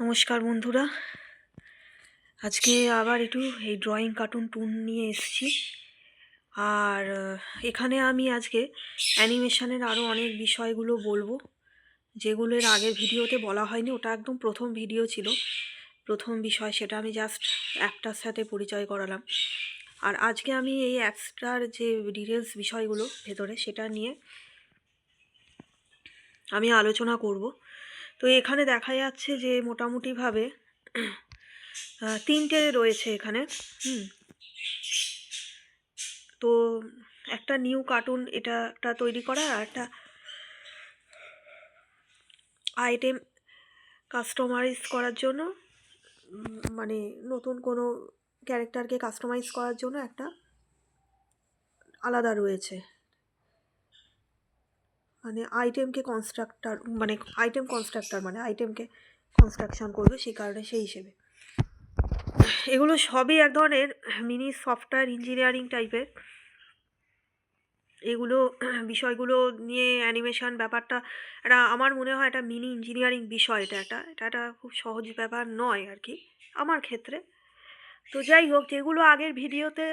নমস্কার বন্ধুরা। আজকে আবার একটু এই ড্রয়িং কার্টুন টুন নিয়ে এসেছি। আর এখানে আমি আজকে অ্যানিমেশনের আরও অনেক বিষয়গুলো বলব। যেগুলোর আগের ভিডিওতে বলা হয়নি, ওটা একদম প্রথম ভিডিও ছিল। প্রথম বিষয় সেটা আমি জাস্ট অ্যাপটার সাথে পরিচয় করালাম। আর আজকে আমি এই অ্যাপসটার যে ডিটেলস বিষয়গুলো ভেতরে সেটা নিয়ে আমি আলোচনা করব। তো এখানে দেখা যাচ্ছে যে মোটামুটিভাবে তিনটে রয়েছে এখানে, হুম। তো একটা নিউ কার্টুন এটা একটা তৈরি করা, আর একটা আইটেম কাস্টমাইজ করার জন্য মানে নতুন কোনো ক্যারেক্টারকে কাস্টমাইজ করার জন্য একটা আলাদা রয়েছে। মানে আইটেমকে কনস্ট্রাক্টর মানে আইটেম কনস্ট্রাক্টর মানে আইটেমকে কনস্ট্রাকশন করবে সেই কারণে সেই হিসেবে। এগুলো সবই এক ধরনের মিনি সফটওয়্যার ইঞ্জিনিয়ারিং টাইপের এগুলো, বিষয়গুলো নিয়ে অ্যানিমেশন ব্যাপারটা এটা আমার মনে হয় এটা মিনি ইঞ্জিনিয়ারিং বিষয় এটা একটা। এটা একটা খুব সহজ ব্যাপার নয় আর কি, আমার ক্ষেত্রে। তো যাই হোক, যেগুলো আগের ভিডিওতে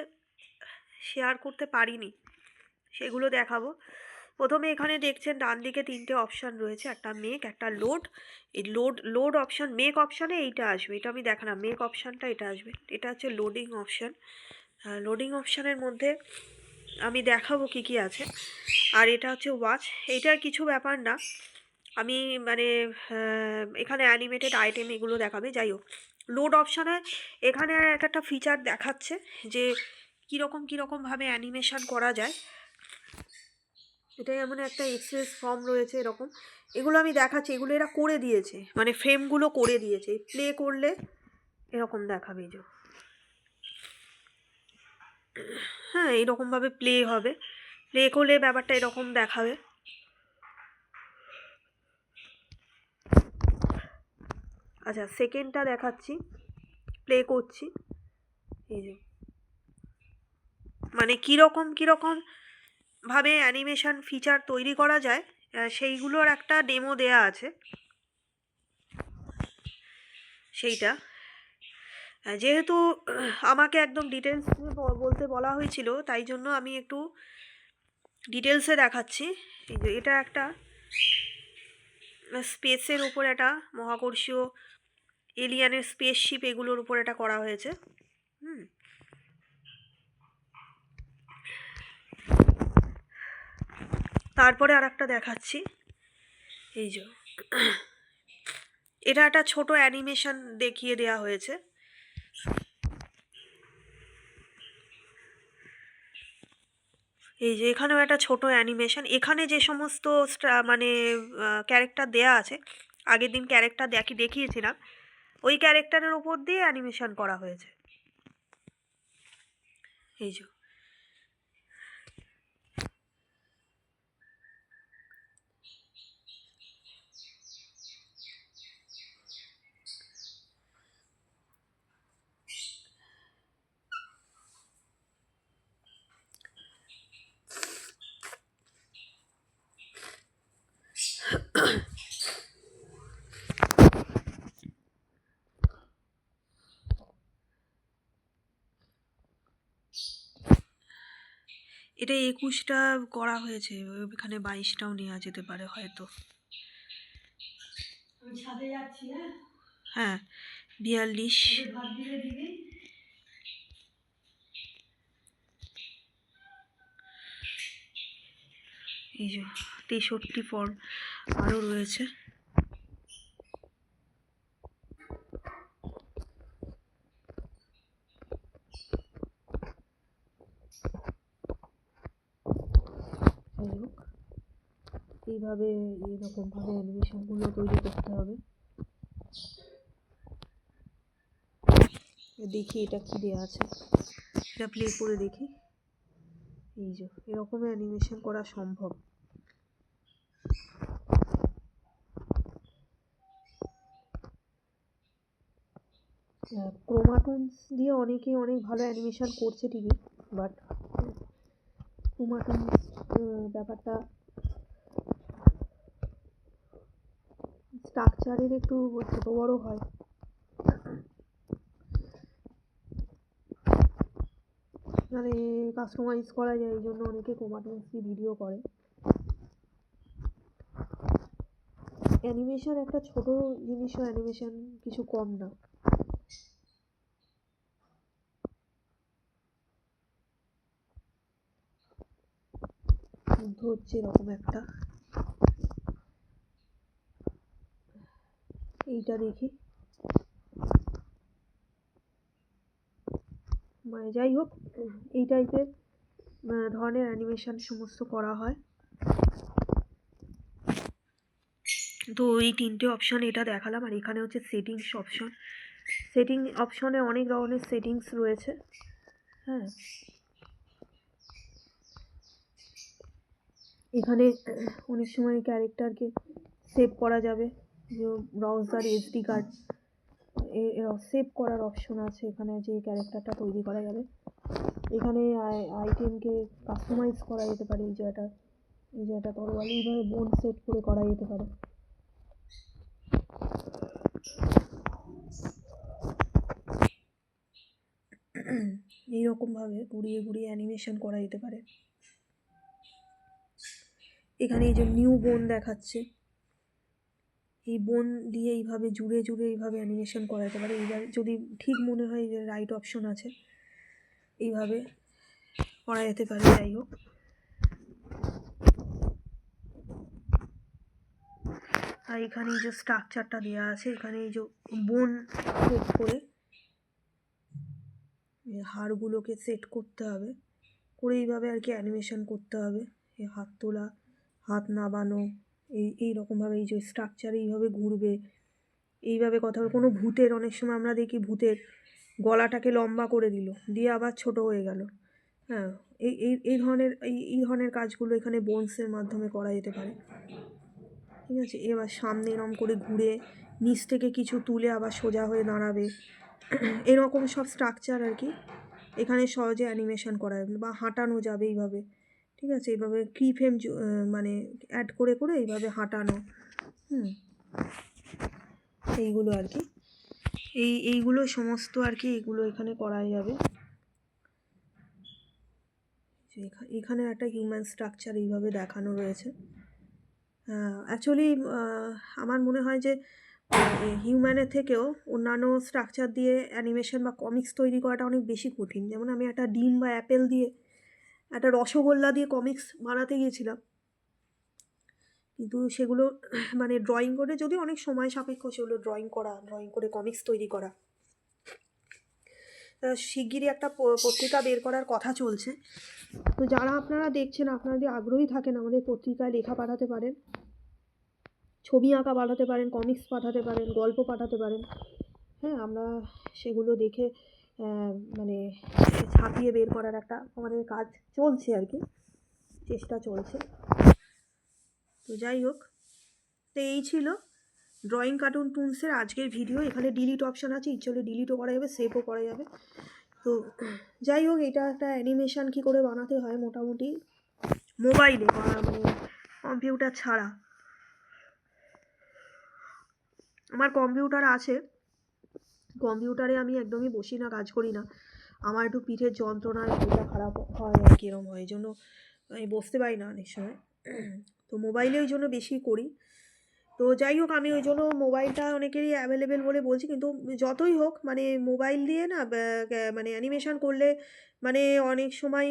শেয়ার করতে পারিনি, সেগুলো দেখাবো। প্রথমে এখানে দেখছেন ডান দিকে তিনটে অপশান রয়েছে, একটা মেক একটা লোড এই লোড লোড অপশান মেক অপশানে এইটা আসবে। এটা আমি দেখালাম মেক অপশানটা এটা আসবে। এটা হচ্ছে লোডিং অপশান লোডিং অপশানের মধ্যে আমি দেখাবো কি কি আছে। আর এটা হচ্ছে ওয়াচ এইটার কিছু ব্যাপার না। আমি মানে এখানে অ্যানিমেটেড আইটেম এগুলো দেখাবে। যাই হোক লোড অপশানে এখানে এক একটা ফিচার দেখাচ্ছে যে কীরকম কীরকমভাবে অ্যানিমেশন করা যায়। এটা এমন একটা এক্সপ্রেস ফর্ম রয়েছে এরকম। এগুলো আমি দেখাচ্ছি, এগুলো এরা করে দিয়েছে। মানে ফ্রেমগুলো করে দিয়েছে। প্লে করলে এরকম দেখাবে যে। হ্যাঁ এইরকমভাবে প্লে হবে। প্লে করলে ব্যাপারটা এরকম দেখাবে। আচ্ছা সেকেন্ডটা দেখাচ্ছি। প্লে করছি। এই যে। মানে কীরকম কীরকম ভাবে অ্যানিমেশন ফিচার তৈরি করা যায় সেইগুলোর একটা ডেমো দেয়া আছে। সেইটা। যেহেতু আমাকে একদম ডিটেলস বলতে বলা হয়েছিল, তাই জন্য আমি একটু ডিটেলসে দেখাচ্ছি। এটা একটা স্পেসের উপর একটা মহাকর্ষীয় এলিয়ানের স্পেসশিপ এগুলোর উপর এটা করা হয়েছে। হুম। তারপরে আর একটা দেখাচ্ছি। এই যে। এটা একটা ছোট অ্যানিমেশন দেখিয়ে দেয়া হয়েছে। এই যে, এখানেও একটা ছোট অ্যানিমেশন। এখানে যে সমস্ত মানে ক্যারেক্টার দেয়া আছে, আগের দিন ক্যারেক্টার দেখি, দেখিয়েছিলাম, ওই ক্যারেক্টারের ওপর দিয়ে অ্যানিমেশন করা হয়েছে। এই যে। এটা একুশটা করা হয়েছে এখানে বাইশটাও নেওয়া যেতে পারে হয়তো। হ্যাঁ বিয়াল্লিশ। এই যে তেষট্টি ফর্ম আরও রয়েছে। এইভাবে এইরকমভাবে অ্যানিমেশনগুলো তৈরি করতে হবে। দেখি এটা কী দেওয়া আছে। এটা প্লে করে দেখি। এই যে এরকম অ্যানিমেশন করা সম্ভব। ক্রোমাটনস দিয়ে অনেকেই অনেক ভালো অ্যানিমেশন করছে ঠিকই বাট ক্রোমাটনস ব্যাপারটা স্ট্রাকচারের একটু ছোটো বড়ো হয়। মানে কাস্টমাইজ করা যায়, এই জন্য অনেকে কোমাটেন্সি ভিডিও করে। অ্যানিমেশন একটা ছোট জিনিসও অ্যানিমেশন কিছু কম না। হচ্ছে এরকম একটা। এইটা দেখি। মানে যাই হোক, এই টাইপের ধরনের অ্যানিমেশন সমস্ত করা হয়। তো এই তিনটে অপশন এটা দেখালাম, আর এখানে হচ্ছে সেটিংস অপশন সেটিং অপশনে অনেক ধরনের সেটিংস রয়েছে। হ্যাঁ। এখানে অনেক সময় ক্যারেক্টারকে সেভ করা যাবে। ব্রাউজার এসডি কার্ড সেভ করার অপশন আছে এখানে যে ক্যারেক্টারটা তৈরি করা যাবে। এখানে আইটেমকে কাস্টমাইজ করা যেতে পারে, এই জায়গাটা এই জায়গাটা তরোয়াল, এইভাবে বোন সেট করে করা যেতে পারে। এইরকমভাবে ঘুরিয়ে ঘুরিয়ে অ্যানিমেশন করা যেতে পারে। এখানে এই যে নিউ বোন দেখাচ্ছে। এই বোন দিয়ে এইভাবে জুড়ে জুড়ে এইভাবে অ্যানিমেশন করা যেতে পারে। এইবার যদি ঠিক মনে হয় যে রাইট অপশন আছে, এইভাবে করা যেতে পারে, যাই হোক। আর এখানে এই যে স্ট্রাকচারটা দেওয়া আছে এখানে এই যে বোন সেট করে হাড়গুলোকে সেট করতে হবে। করে এইভাবে আর কি অ্যানিমেশন করতে হবে। হাত তোলা, হাত নাবানো এই, এইরকমভাবে এই যে স্ট্রাকচার এইভাবে ঘুরবে, এইভাবে কথা কোনো ভূতের, অনেক সময় আমরা দেখি ভূতের গলাটাকে লম্বা করে দিল, দিয়ে আবার ছোট হয়ে গেল। হ্যাঁ এই এই এই ধরনের, এই এই ধরনের কাজগুলো এখানে বোনসের মাধ্যমে করা যেতে পারে। ঠিক আছে? এবার সামনে এরম করে ঘুরে, নিচ থেকে কিছু তুলে আবার সোজা হয়ে দাঁড়াবে। এরকম সব স্ট্রাকচার আর কি। এখানে সহজে অ্যানিমেশন করা যাবে বা হাঁটানো যাবে এইভাবে। ঠিক আছে? এইভাবে কি ফ্রেম মানে অ্যাড করে করে এইভাবে হাঁটানো। হুম। এইগুলো আর কি। এই, এইগুলো সমস্ত আর কি এগুলো এখানে করা যাবে। এখানে একটা হিউম্যান স্ট্রাকচার এইভাবে দেখানো রয়েছে। অ্যাকচুয়ালি আমার মনে হয় যে হিউম্যানের থেকেও অন্যান্য স্ট্রাকচার দিয়ে অ্যানিমেশন বা কমিক্স তৈরি করাটা অনেক বেশি কঠিন। যেমন আমি একটা ডিম বা অ্যাপেল দিয়ে একটা রসগোল্লা দিয়ে কমিক্স বানাতে গিয়েছিলাম। কিন্তু সেগুলো মানে ড্রয়িং করে যদি অনেক সময় সাপেক্ষ সেগুলো ড্রয়িং করা ড্রয়িং করে কমিক্স তৈরি করা। শিগগিরই একটা পত্রিকা বের করার কথা চলছে। তো যারা আপনারা দেখছেন, আপনারা যদি আগ্রহী থাকেন আমাদের পত্রিকায় লেখা পাঠাতে পারেন, ছবি আঁকা পাঠাতে পারেন কমিক্স পাঠাতে পারেন, গল্প পাঠাতে পারেন হ্যাঁ আমরা সেগুলো দেখে মানে ছাপিয়ে বের করার একটা আমাদের কাজ চলছে আর কি। চেষ্টা চলছে। তো যাই হোক, তো এই ছিল ড্রয়িং কার্টুন টুলসের আজকের ভিডিও এখানে ডিলিট অপশান আছে, ইচ্ছে হলে ডিলিটও করা যাবে সেভও করা যাবে। তো যাই হোক, এটা একটা অ্যানিমেশান কী করে বানাতে হয় মোটামুটি মোবাইলে মানে কম্পিউটার ছাড়া। আমার কম্পিউটার আছে কম্পিউটারে আমি একদমই বসি না, কাজ করি না। আমার একটু পিঠের যন্ত্রণায় শরীরটা খারাপ হয় আর কি এরম হয়, এই জন্য আমি বসতে পারি না অনেক সময়। তো মোবাইলে ওই জন্য বেশি করি। তো যাই হোক, আমি ওই জন্য মোবাইলটা অনেকেরই অ্যাভেলেবেল বলে বলছি, কিন্তু যতই হোক মানে মোবাইল দিয়ে না মানে অ্যানিমেশন করলে মানে অনেক সময়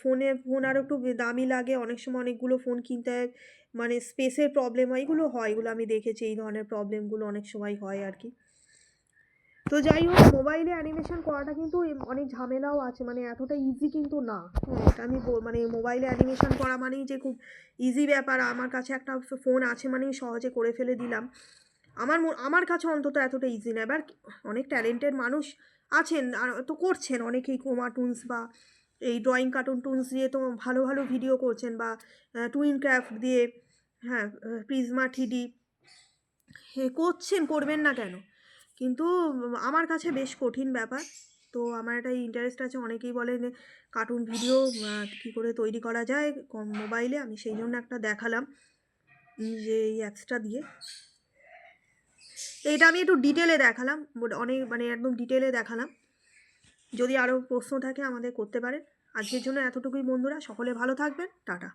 ফোনে ফোন আরও একটু দামি লাগে, অনেক সময় অনেকগুলো ফোন কিনতে হয় মানে স্পেসের প্রবলেম হয়, এগুলো হয়, এগুলো আমি দেখেছি, এই ধরনের প্রবলেমগুলো অনেক সময় হয় আর কি। তো যাই হোক মোবাইলে অ্যানিমেশন করাটা কিন্তু অনেক ঝামেলাও আছে। মানে এতটা ইজি কিন্তু না। হ্যাঁ এটা আমি মানে মোবাইলে অ্যানিমেশন করা মানেই যে খুব ইজি ব্যাপার। আমার কাছে একটা ফোন আছে মানেই সহজে করে ফেলে দিলাম। আমার আমার কাছে অন্তত এতটা ইজি না। এবার অনেক ট্যালেন্টেড মানুষ আছেন, আর তো করছেন। অনেকেই কোমা টুনস বা এই ড্রয়িং কার্টুন টুনস দিয়ে তো ভালো ভালো ভিডিও করছেন বা টুইন ক্রাফট দিয়ে হ্যাঁ প্রিজমা থ্রিডি করছেন, করবেন না কেন? কিন্তু আমার কাছে বেশ কঠিন ব্যাপার। তো আমার একটা ইন্টারেস্ট আছে, অনেকেই বলে বলেন কার্টুন ভিডিও কী করে তৈরি করা যায় কম মোবাইলে আমি সেই জন্য একটা দেখালাম যে এই অ্যাপসটা দিয়ে। এইটা আমি একটু ডিটেলে দেখালাম অনেক মানে একদম ডিটেলে দেখালাম। যদি আরও প্রশ্ন থাকে আমাদের করতে পারেন। আজকের জন্য এতটুকুই বন্ধুরা, সকলে ভালো থাকবেন, টাটা।